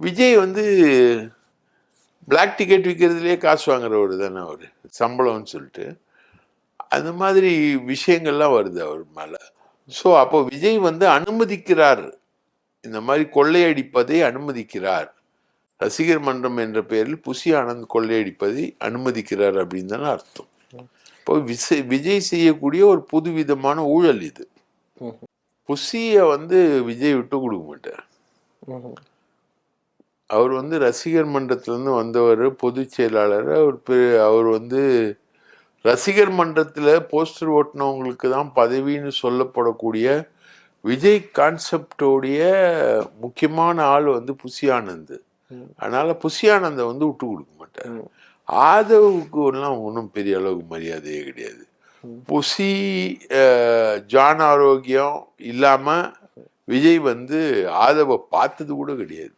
விஜய் வந்து black ticket விற்கிறதுலே காசு வாங்குறவர் தானே அவர். சம்பளம்னு சொல்லிட்டு. அந்த மாதிரி விஷயங்கள்லாம் வருது அவர் மேலே. ஸோ அப்போ விஜய் வந்து அனுமதிக்கிறார். இந்த மாதிரி கொள்ளையடிப்பதை அனுமதிக்கிறார். ரசிகர் மன்றம் என்ற பெயரில் புசி ஆனந்த் கொள்ளையடிப்பதை அனுமதிக்கிறார் அப்படின்னு தானே அர்த்தம். இப்போ விசை விஜய் செய்யக்கூடிய ஒரு புதுவிதமான ஊழல் இது. புசியை வந்து விஜய் விட்டு கொடுக்க மாட்டார். அவர் வந்து ரசிகர் மன்றத்திலேருந்து வந்தவர் பொதுச் செயலாளர் அவர் அவர் வந்து ரசிகர் மன்றத்தில் போஸ்டர் ஓட்டினவங்களுக்கு தான் பதவின்னு சொல்லப்படக்கூடிய விஜய் கான்செப்டோடைய முக்கியமான ஆள் வந்து புசி ஆனந்த் ம். அதனால புசி ஆனந்தை வந்து விட்டு கொடுக்க மாட்டார். ஆதவுக்கு எல்லாம் ஒன்றும் பெரிய அளவுக்கு மரியாதையே கிடையாது. புசி ஜான் ஆரோக்கியம் இல்லாம விஜய் வந்து ஆதவை பார்த்தது கூட கிடையாது